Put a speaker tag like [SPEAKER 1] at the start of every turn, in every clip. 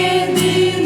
[SPEAKER 1] in the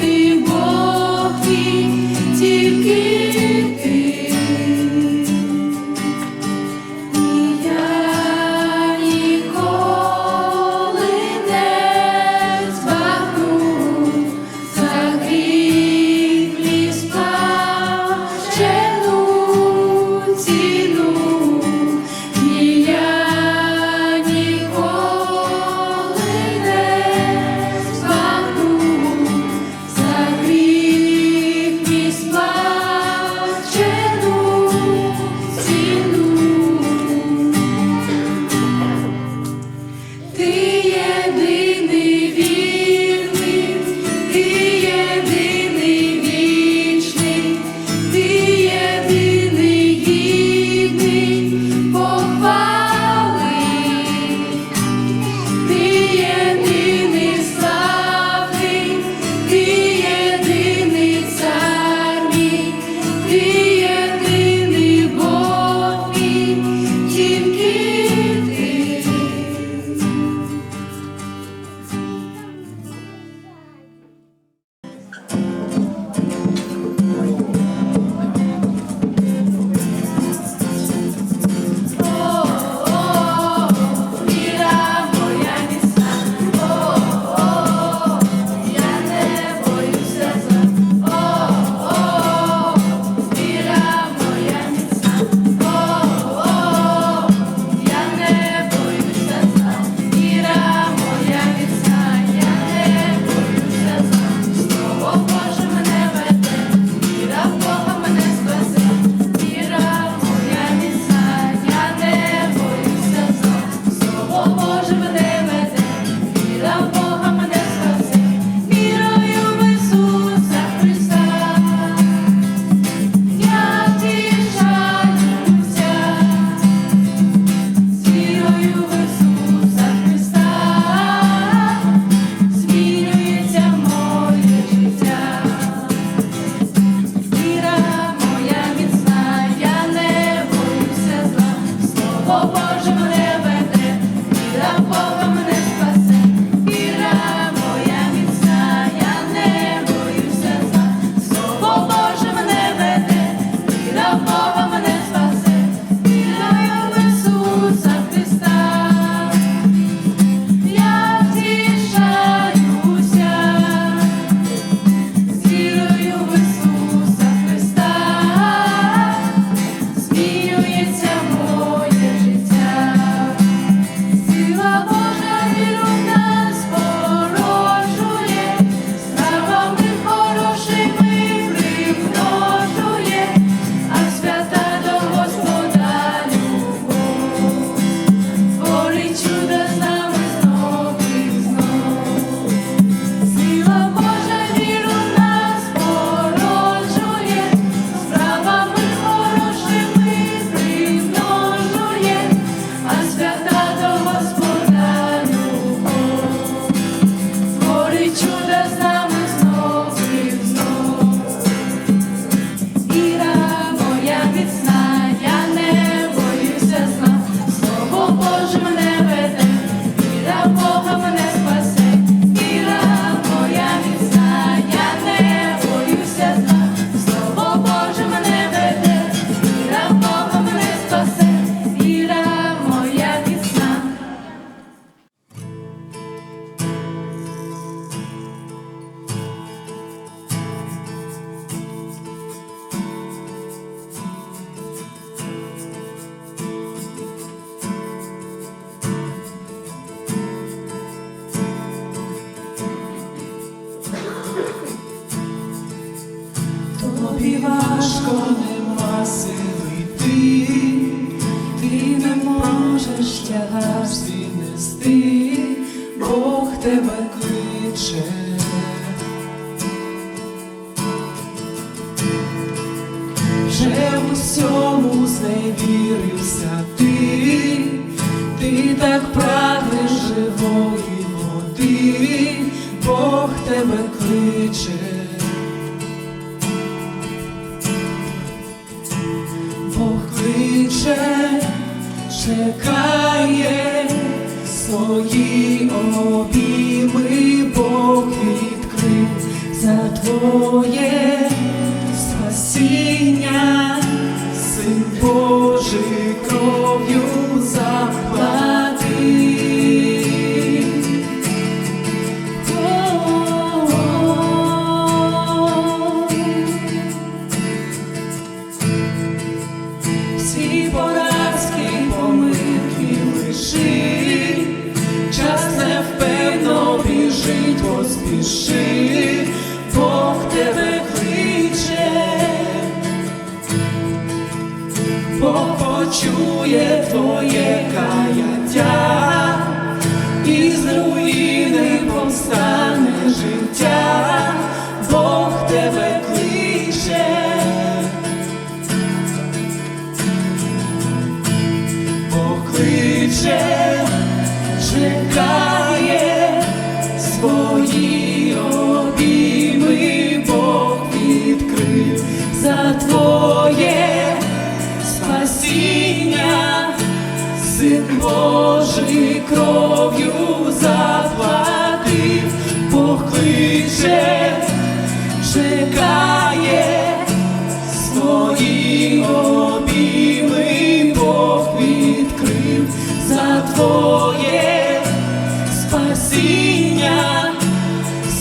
[SPEAKER 1] Вже в усьому зневірився ти, ти так прагнеш живої води, Бог тебе кличе. Бог кличе, чекає свої обійми, Бог відкрив за твоє Божий кров'ю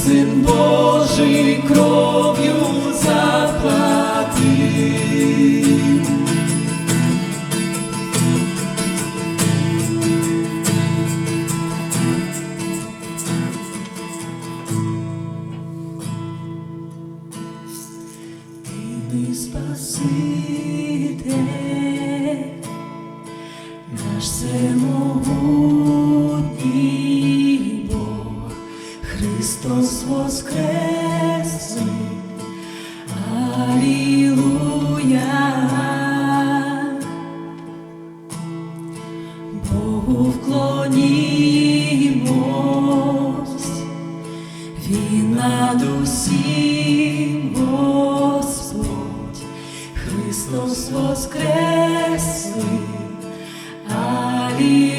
[SPEAKER 1] Син Божий кров'ю Богу вклонімось, він над усім Господь, Христос воскресли. Алілуя.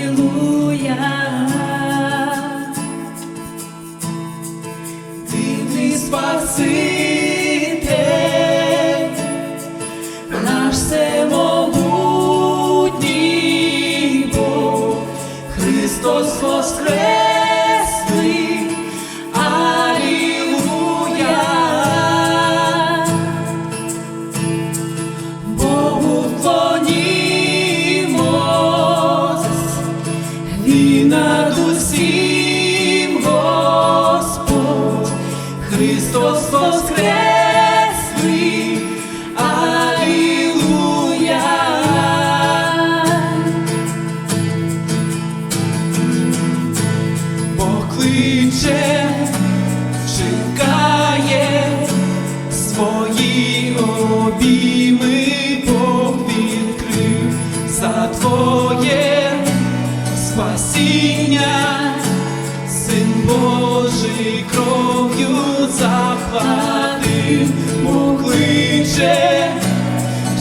[SPEAKER 1] Заплатив, Бог кличе,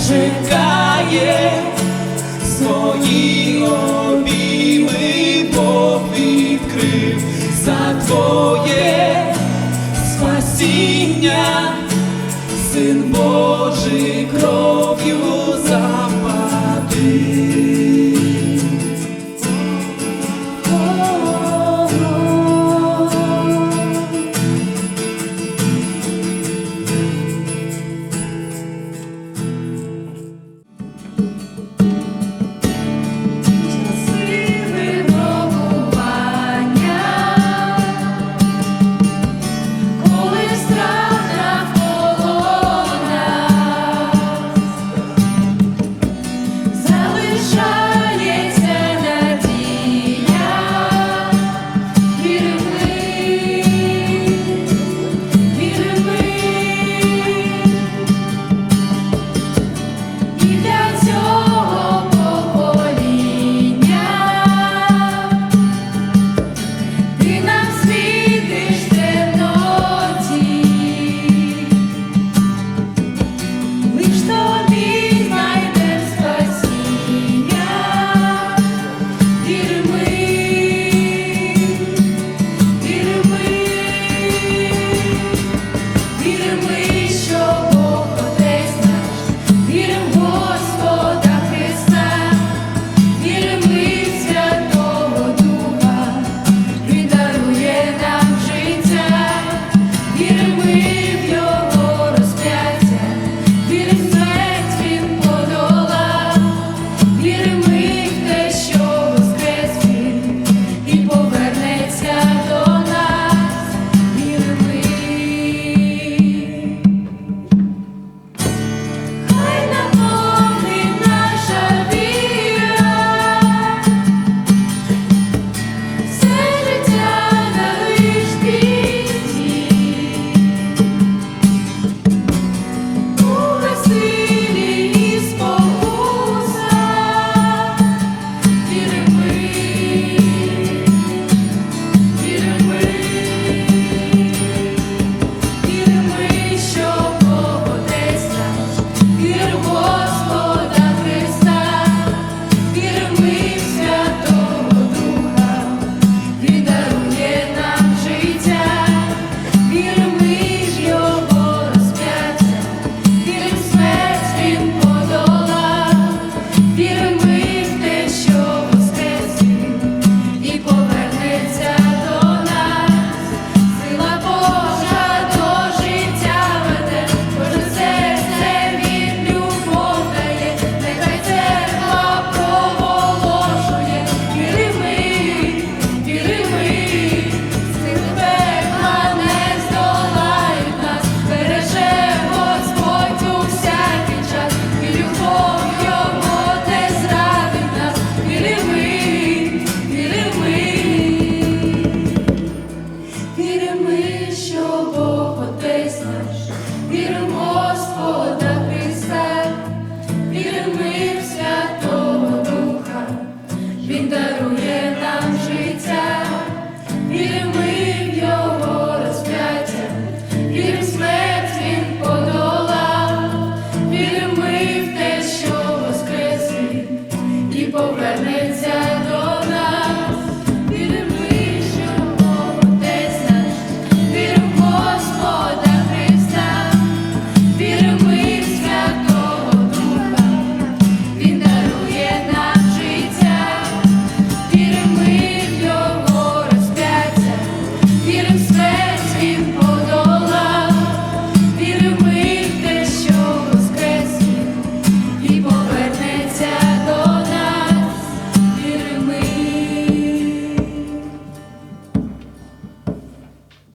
[SPEAKER 1] чекає свої обійми, Бог відкрив за твоє спасіння, Син Божий кров'ю